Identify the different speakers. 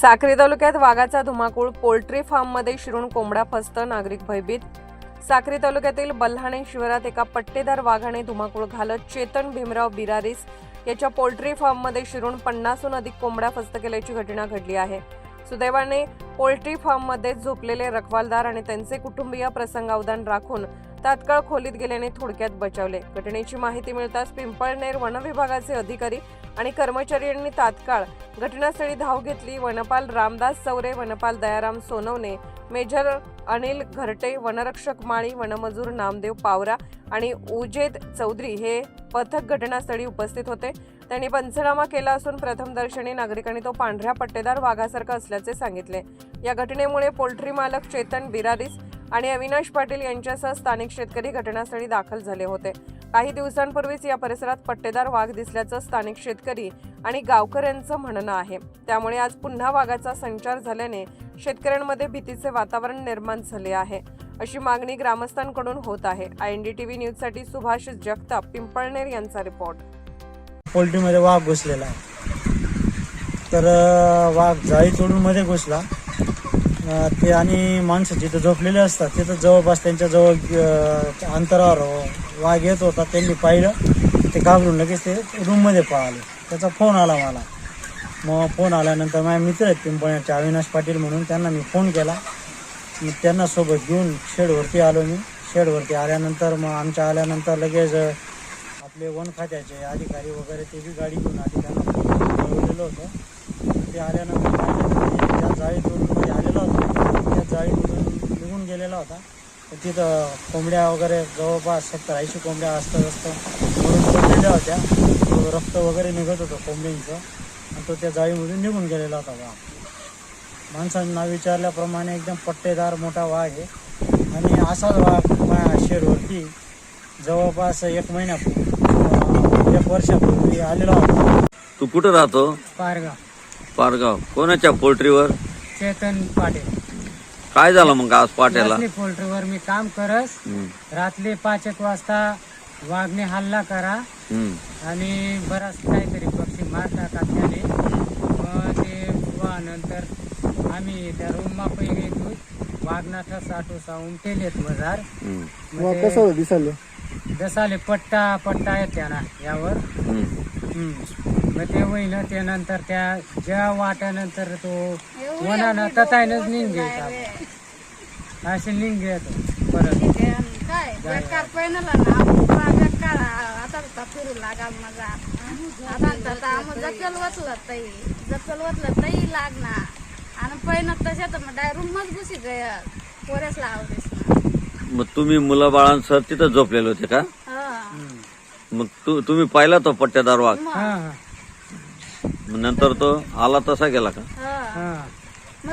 Speaker 1: साक्री तालुक्यात वाघाचा धुमाकूळ पोल्ट्री फार्ममध्ये शिरून कोंबडा फस्त नागरिक भयभीत. साक्री तालुक्यातील बल्हाणे शिवारात एका पट्टेदार वाघाने धुमाकूळ घालत चेतन भीमराव बिरारीस याच्या पोल्ट्री फार्ममध्ये शिरून पन्नासहून अधिक कोंबड्या फस्त केल्याची घटना घडली आहे. सुदैवाने पोल्ट्री फार्ममध्ये झोपलेले रखवालदार आणि त्यांचे कुटुंबीय प्रसंगावधान राखून तात्काळ खोलीत गेल्याने थोडक्यात बचावले. घटनेची माहिती मिळताच पिंपळनेर वन विभागाचे अधिकारी आणि कर्मचारी यांनी तात्काळ घटनास्थळी धाव घेतली. वनपाल रामदास चौरे वनपाल दयाराम सोनवणे मेजर अनिल घरटे वनरक्षक माळी वनमजूर नामदेव पावरा आणि उजेद चौधरी हे पथक घटनास्थळी उपस्थित होते. त्यांनी पंचनामा केला असून प्रथमदर्शनी नागरिकांनी तो पांढऱ्या पट्टेदार वाघासारखा असल्याचे सांगितले. या घटनेमुळे पोल्ट्री मालक चेतन बिरारीस आणि अविनाश पाटील यांच्यासह स्थानिक शेतकरी घटनास्थळी दाखल झाले होते. काही दिवसांपूर्वीच या परिसरात पट्टेदार वाघ दिसल्याचं स्थानिक शेतकरी आणि गावकऱ्यांचं म्हणणं आहे. त्यामुळे आज पुन्हा वाघाचा संचार झाल्याने शेतकऱ्यांमध्ये भीतीचे वातावरण निर्माण झाले आहे. अशी मागणी ग्रामस्थांकडून होत आहे. I N D T V न्यूजसाठी सुभाष जगताप पिंपळनेर यांचा रिपोर्ट.
Speaker 2: पोल्ट्रीमध्ये वाघ घुसलेला आहे. तर वाघ जाळी तोडून मध्ये घुसला. ते आणि माणसं जिथं झोपलेले असतात तिथं जवळपास त्यांच्या जवळ अंतरावर वाघ येत होता त्यांनी पाहिलं. ते घाबरून लगेच ते रूममध्ये पळाले. त्याचा फोन आला मला. मग फोन आल्यानंतर माझे मित्र आहेत पिंपळ्याचे अविनाश पाटील म्हणून त्यांना मी फोन केला. मी त्यांना सोबत घेऊन शेडवरती आलो मी. शेडवरती आल्यानंतर मग आमच्या आल्यानंतर लगेच आपले वन खात्याचे अधिकारी वगैरे ते बी गाडी घेऊन आली त्यांना कळवलेलं होतं. ते आल्यानंतर त्या जाळीतून आलेलं होतं. जाळीतून निघून गेलेला होता. तर तिथं कोंबड्या वगैरे जवळपास सत्तर ऐंशी कोंबड्या असतात असतं म्हणून पडलेल्या होत्या. तो रक्त वगैरे निघत होतं कोंबड्यांचं. आणि तो त्या जाळीमधून निघून गेलेला होता वाघ माणसांना विचारल्याप्रमाणे एकदम पट्टेदार मोठा वाघ आहे. आणि असाच वाघ माझ्या शेरवरती जवळपास एक महिन्यापूर्वी एक वर्षापूर्वी आलेला होता.
Speaker 3: तू कुठं राहतो?
Speaker 2: पारगाव.
Speaker 3: पारगाव. कोणाच्या पोल्ट्रीवर?
Speaker 2: चेतन पाटील.
Speaker 3: काय झालं मग आज पाट्याला?
Speaker 2: पोल्ट्रीवर मी काम करस रात्री पाच एक वाजता वाघने हल्ला करा आणि बराच काहीतरी पक्षी मारला टाकल्याने मग ते वा नंतर आम्ही त्या रूम पै घेतो वाघनाथा साठू साऊन केलेत मजार.
Speaker 4: कसं दिसाले
Speaker 2: जसाले पट्टा पट्टा आहेत त्यांना यावर.
Speaker 3: हम्म.
Speaker 2: हम्म. मग ते होईन त्यानंतर त्या ज्या वाट्यानंतर तो वनानं ततायनच निघायचा असे निघेत परत
Speaker 5: काय बेकार पहिनला ना पुरा बेकार आता तर फिरू लागा मजा. आता तर आम्ही जकल वतलं तई जकल वतलं तई लागना आणि पहिन तशा तर मग डाय रूम मच घुसी गय पोरेस ना
Speaker 3: मग तुम्ही मुलं बाळांसह तिथं झोपलेले होते का?
Speaker 5: हं.
Speaker 3: मग तू तुम्ही पाहिला तो पट्ट्यादार वाघ?
Speaker 2: हा.
Speaker 3: नंतर तो आला तसा गेला का?
Speaker 5: हं.
Speaker 2: हा
Speaker 5: मग